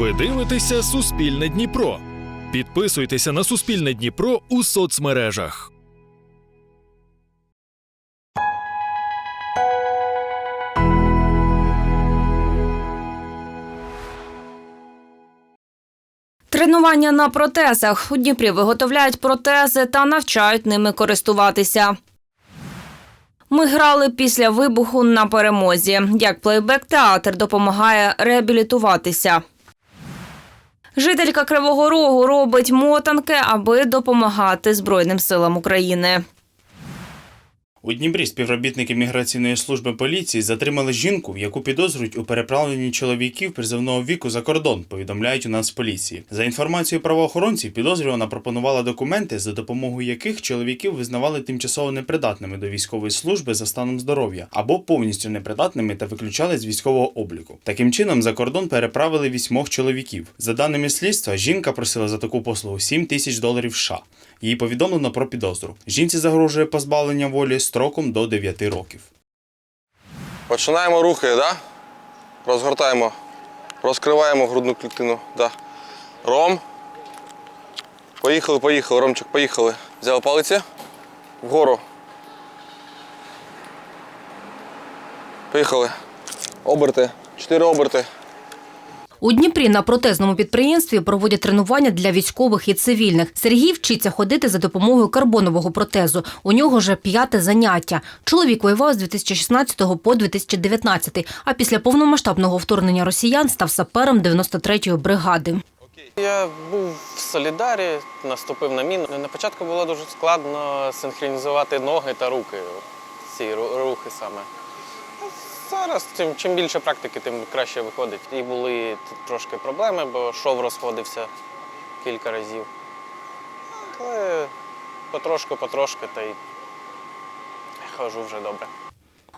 Ви дивитеся Суспільне Дніпро. Підписуйтеся на Суспільне Дніпро у соцмережах. Тренування на протезах. У Дніпрі виготовляють протези та навчають ними користуватися. Ми грали після вибуху на перемозі. Як плейбек-театр допомагає реабілітуватися. Жителька Кривого Рогу робить мотанки, аби допомагати Збройним силам України. У Дніпрі співробітники міграційної служби поліції затримали жінку, яку підозрюють у переправленні чоловіків призовного віку за кордон. Повідомляють у нас поліції. За інформацією правоохоронців, підозрювана пропонувала документи, за допомогою яких чоловіків визнавали тимчасово непридатними до військової служби за станом здоров'я або повністю непридатними та виключали з військового обліку. Таким чином, за кордон переправили вісьмох чоловіків. За даними слідства, жінка просила за таку послугу 7 тисяч доларів США. Їй повідомлено про підозру. Жінці загрожує позбавлення волі строком до 9 років. Починаємо рухи, да? Розгортаємо. Розкриваємо грудну клітину. Да. Ром. Поїхали, поїхали, Ромчик, поїхали. Взяли палиці. Вгору. Поїхали. Оберти. Чотири оберти. У Дніпрі на протезному підприємстві проводять тренування для військових і цивільних. Сергій вчиться ходити за допомогою карбонового протезу. У нього вже п'яте заняття. Чоловік воював з 2016 по 2019, а після повномасштабного вторгнення росіян став сапером 93-ї бригади. Я був в Солідарі, наступив на міну. На початку було дуже складно синхронізувати ноги та руки. Ці рухи саме. Зараз чим, чим більше практики, тим краще виходить. І були трошки проблеми, бо шов розходився кілька разів. Але потрошку, потрошки та й хожу вже добре.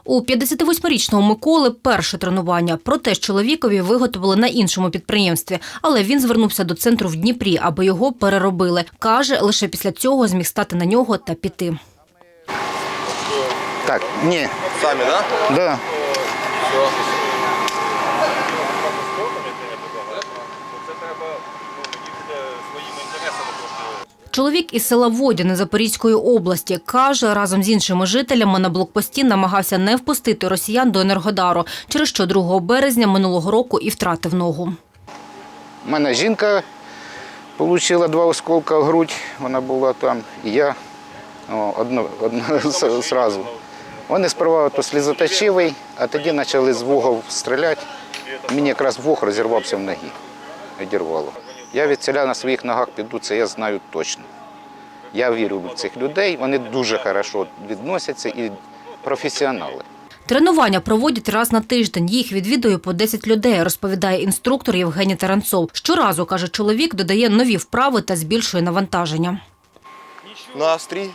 У 58-річного Миколи перше тренування. Протез чоловікові виготовили на іншому підприємстві, але він звернувся до центру в Дніпрі, аби його переробили. Каже, лише після цього зміг стати на нього та піти. Так, ні, Самі, так? Да? да. Чоловік із села Водяне Запорізької області каже, разом з іншими жителями на блокпості намагався не впустити росіян до Енергодару, через що 2 березня минулого року і втратив ногу. У мене жінка отримала два осколка в грудь, вона була там, і я О, одно, одно с- зразу. Вони сперва то слізоточивий, а тоді почали з вугов стріляти. Мені якраз вух розірвався в ногі. Відірвало. Я від селя на своїх ногах піду, це я знаю точно. Я вірю в цих людей, вони дуже хорошо відносяться і професіонали. Тренування проводять раз на тиждень. Їх відвідує по 10 людей, розповідає інструктор Євгеній Таранцов. Щоразу, каже чоловік, додає нові вправи та збільшує навантаження. Настрій.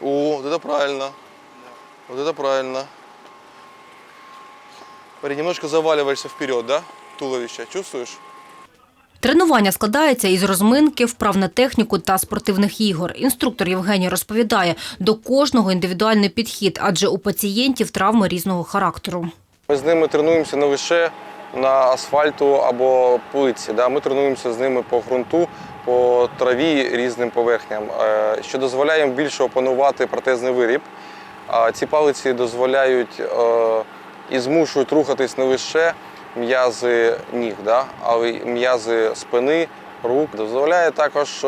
О, вот это правильно. Вот это правильно. Смотри, немножко заваливаешься вперед, да? Туловище. Чувствуешь? Тренування складається із розминки, вправ на техніку та спортивних ігор. Інструктор Євгеній розповідає, до кожного індивідуальний підхід, адже у пацієнтів травми різного характеру. Ми з ними тренуємося не лише на асфальту або плитці. Да? Ми тренуємося з ними по ґрунту, по траві різним поверхням, е, що дозволяє їм більше опанувати протезний виріб. А ці палиці дозволяють е, і змушують рухатись не лише м'язи ніг, да? але й м'язи спини, рук. Дозволяє також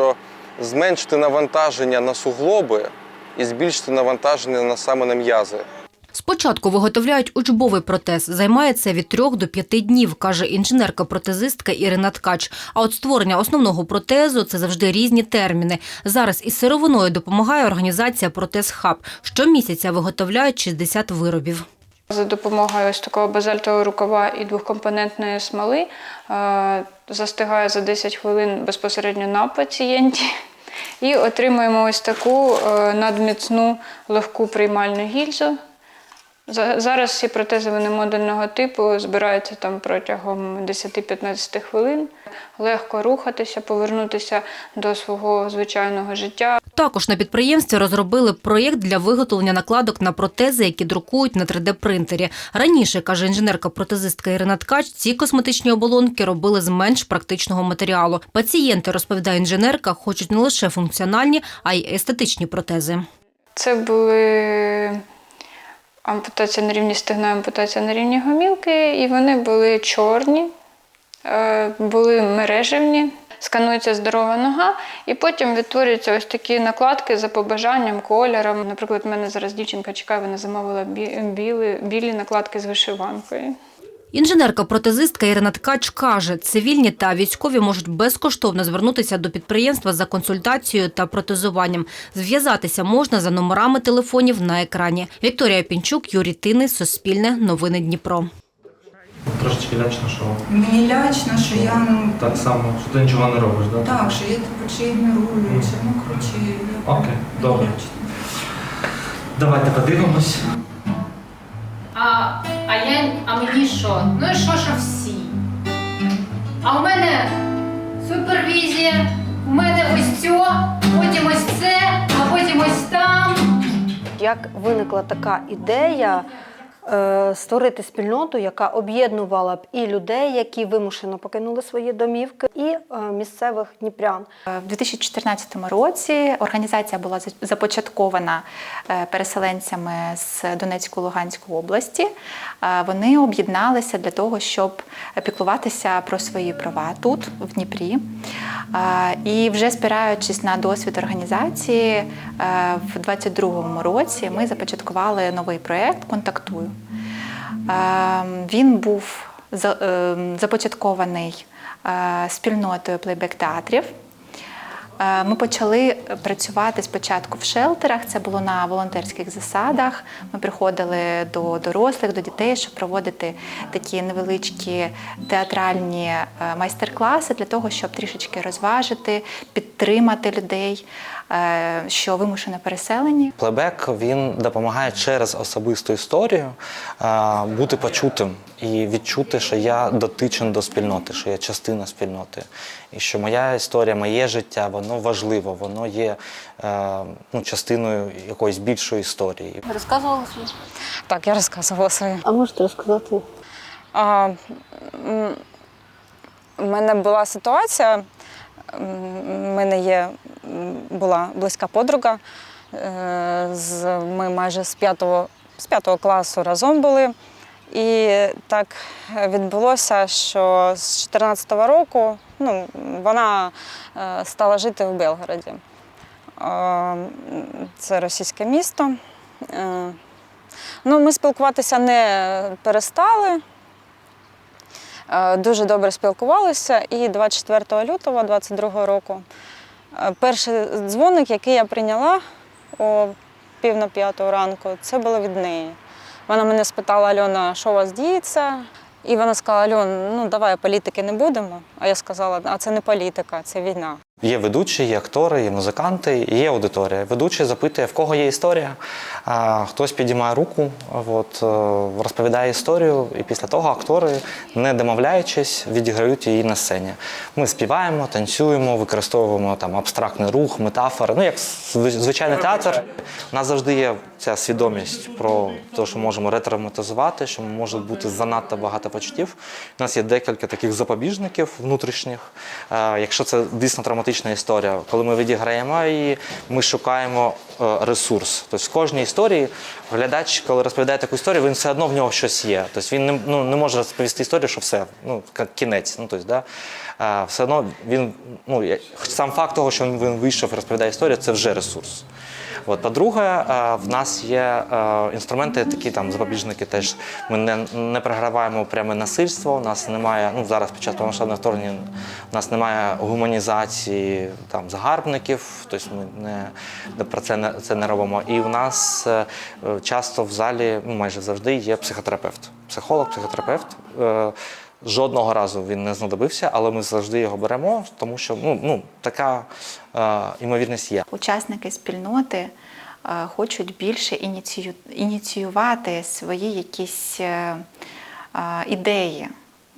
зменшити навантаження на суглоби і збільшити навантаження на саме на м'язи. Спочатку виготовляють учбовий протез. Займає це від трьох до п'яти днів, каже інженерка-протезистка Ірина Ткач. А от створення основного протезу це завжди різні терміни. Зараз із сировиною допомагає організація Протез Хаб. Щомісяця виготовляють 60 виробів. За допомогою ось такого базальтового рукава і двохкомпонентної смоли е, застигає за 10 хвилин безпосередньо на пацієнті. І отримуємо ось таку е, надміцну легку приймальну гільзу. За- Зараз всі протези вони модульного типу збираються там протягом 10-15 хвилин. Легко рухатися, повернутися до свого звичайного життя. Також на підприємстві розробили проєкт для виготовлення накладок на протези, які друкують на 3D-принтері. Раніше, каже інженерка-протезистка Ірина Ткач, ці косметичні оболонки робили з менш практичного матеріалу. Пацієнти, розповідає інженерка, хочуть не лише функціональні, а й естетичні протези. Це були ампутація на рівні стегна, ампутація на рівні гомілки, і вони були чорні, е, були мережевні. Сканується здорова нога, і потім відтворюються ось такі накладки за побажанням, кольором. Наприклад, в мене зараз дівчинка чекає, вона замовила білі, білі накладки з вишиванкою. Інженерка-протезистка Ірина Ткач каже, цивільні та військові можуть безкоштовно звернутися до підприємства за консультацією та протезуванням. Зв'язатися можна за номерами телефонів на екрані. Вікторія Пінчук, Юрій Тини, Суспільне, Новини Дніпро. Трошечки лячно, що Мені лячно, що я ну так само, що ти нічого не робиш, да? так, що я типу чи ігнорую, Мгм. чи ну коротше. Окей, добре. лячно. Давайте подивимось. А, а я, а мені що? Ну і що, що всі? А у мене супервізія, у мене ось цьо, потім ось це, а потім ось там. Як виникла така ідея створити спільноту, яка об'єднувала б і людей, які вимушено покинули свої домівки, і е, місцевих дніпрян. В 2014 році організація була започаткована е, переселенцями з Донецької Луганської області. Е, Вони об'єдналися для того, щоб піклуватися про свої права тут, в Дніпрі. І вже спираючись на досвід організації, е, в 2022 році ми започаткували новий проєкт Контактую. Е, Він був е, започаткований е, спільнотою плейбек-театрів. Е, Ми почали працювати спочатку в шелтерах. Це було на волонтерських засадах. Ми приходили до дорослих, до дітей, щоб проводити такі невеличкі театральні е, майстер-класи для того, щоб трішечки розважити, підтримати людей, е, що вимушено переселені. Плебек він допомагає через особисту історію е, бути почутим і відчути, що я дотичен до спільноти, що я частина спільноти, і що моя історія, моє життя, воно важливо, воно є е, ну, частиною якоїсь більшої історії. Розказувала свою? Так, я розказувала своє. А можете розказати? А, У мене була ситуація. У мене є була близька подруга. е, З, ми майже з п'ятого, з п'ятого класу разом були. І так відбулося, що з 14-го року ну, вона е, стала жити в Белгороді. Е, Це російське місто. Е, Ну, ми спілкуватися не перестали. Дуже добре спілкувалися. І 24 лютого 22 року перший дзвоник, який я прийняла о пів на п'яту ранку, це було від неї. Вона мене спитала, Альона, що у вас діється? І вона сказала, Альон, ну давай політики не будемо. А я сказала, а це не політика, це війна. Є ведучі, є актори, є музиканти, є аудиторія. Ведучий запитує, в кого є історія. Хтось підіймає руку, от, е, розповідає історію, і після того актори, не домовляючись, відіграють її на сцені. Ми співаємо, танцюємо, використовуємо там абстрактний рух, метафори. Ну, як звичайний театр, у нас завжди є ця свідомість про те, що можемо ретравматизувати, що може бути занадто багато почуттів. У нас є декілька таких запобіжників внутрішніх. Якщо це дійсно травматична історія, коли ми відіграємо її, ми шукаємо е, ресурс. Тобто в кожній історії глядач, коли розповідає таку історію, він все одно в нього щось є. Тобто він не, ну, не може розповісти історію, що все, ну, кінець. Ну, тобто, да? Все одно він, ну, сам факт того, що він вийшов і розповідає історію, це вже ресурс. От, по-друге, е, в нас є е, інструменти, такі там запобіжники. Теж ми не, не програваємо пряме насильство. У нас немає, ну зараз під час повномасштабного вторгнення у нас немає гуманізації там загарбників, тобто ми не, про це не це не робимо. І у нас е, часто в залі, ну майже завжди є психотерапевт, психолог, психотерапевт. Жодного разу він не знадобився, але ми завжди його беремо, тому що ну, ну така е, ймовірність є. Учасники спільноти е, хочуть більше ініцію... ініціювати свої якісь е, е, ідеї,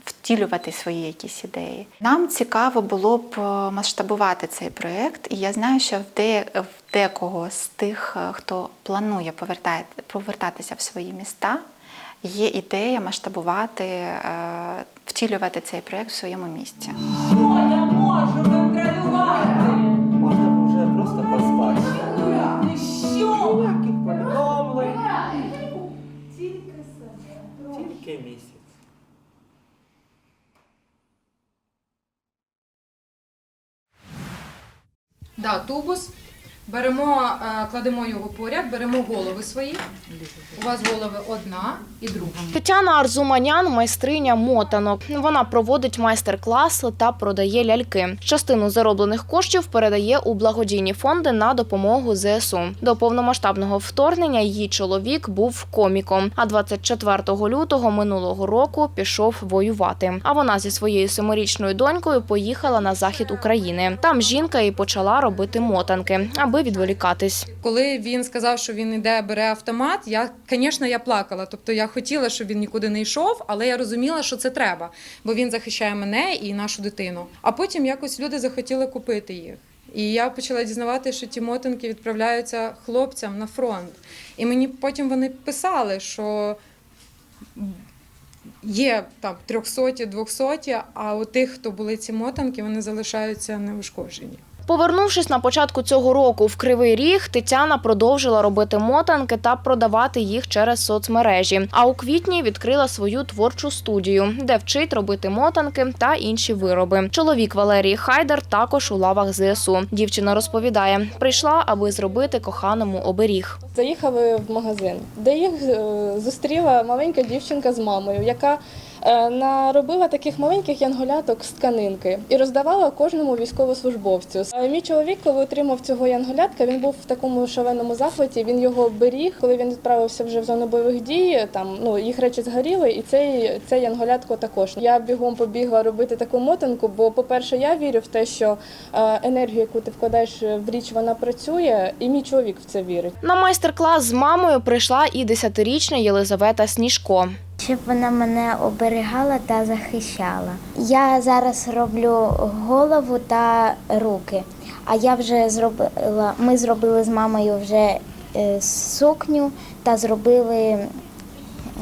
втілювати свої якісь ідеї. Нам цікаво було б е, масштабувати цей проєкт, і я знаю, що в, де... в декого з тих, е, хто планує повертати... повертатися в свої міста, є ідея масштабувати, е, втілювати цей проєкт в своєму місті. Можна вже просто поспати. Ніяких повідомлень. Тільки місяць. Да, тубус. Беремо, е, кладемо його поряд, беремо голови свої. У вас голови одна і друга. Тетяна Арзуманян майстриня мотанок. Вона проводить майстер-класи та продає ляльки. Частину зароблених коштів передає у благодійні фонди на допомогу ЗСУ. До повномасштабного вторгнення її чоловік був коміком. А 24 лютого минулого року пішов воювати. А вона зі своєю семирічною донькою поїхала на захід України. Там жінка і почала робити мотанки, аби відволікатись. Коли він сказав, що він іде, бере автомат, я, звісно, я плакала. Тобто я хотіла, щоб він нікуди не йшов, але я розуміла, що це треба, бо він захищає мене і нашу дитину. А потім якось люди захотіли купити їх. І я почала дізнавати, що ті мотинки відправляються хлопцям на фронт. І мені потім вони писали, що є там 300 200 а у тих, хто були ці мотанки, вони залишаються неушкоджені. Повернувшись на початку цього року в Кривий Ріг, Тетяна продовжила робити мотанки та продавати їх через соцмережі. А у квітні відкрила свою творчу студію, де вчить робити мотанки та інші вироби. Чоловік Валерії Хайдер також у лавах ЗСУ. Дівчина розповідає, прийшла, аби зробити коханому оберіг. Заїхали в магазин, де їх е, зустріла маленька дівчинка з мамою, яка е, наробила таких маленьких янголяток з тканинки і роздавала кожному військовослужбовцю. Е, Мій чоловік, коли отримав цього янголятка, він був в такому шаленому захваті. Він його беріг, коли він відправився вже в зону бойових дій. Там ну їх речі згоріли, і цей це янголятко також. Я бігом побігла робити таку мотанку, бо, по-перше, я вірю в те, що енергію, яку ти вкладаєш в річ, вона працює, і мій чоловік в це вірить. На майстер-клас з мамою прийшла і 10-річна Єлизавета Сніжко. Щоб вона мене оберігала та захищала. Я зараз роблю голову та руки. А я вже зробила. Ми зробили з мамою вже е, сукню та зробили е,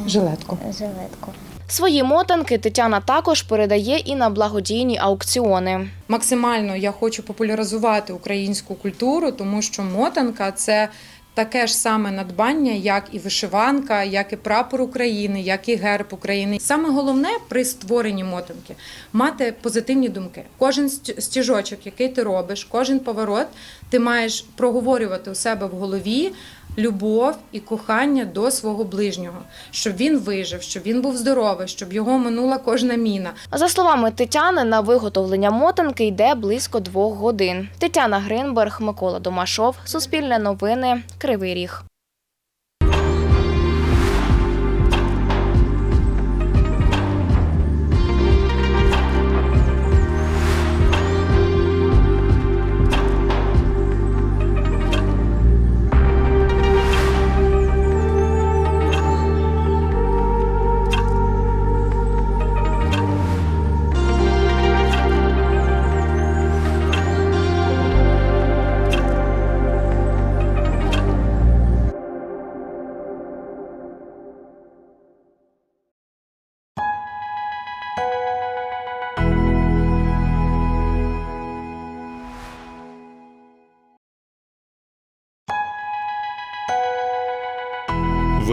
Жилетку. жилетку. Свої мотанки Тетяна також передає і на благодійні аукціони. Максимально я хочу популяризувати українську культуру, тому що мотанка це таке ж саме надбання, як і вишиванка, як і прапор України, як і герб України. Саме головне при створенні мотанки мати позитивні думки. Кожен ст- стіжочок, який ти робиш, кожен поворот, ти маєш проговорювати у себе в голові. Любов і кохання до свого ближнього, щоб він вижив, щоб він був здоровий, щоб його минула кожна міна. За словами Тетяни, на виготовлення мотанки йде близько двох годин. Тетяна Гринберг, Микола Домашов, Суспільне новини, Кривий Ріг.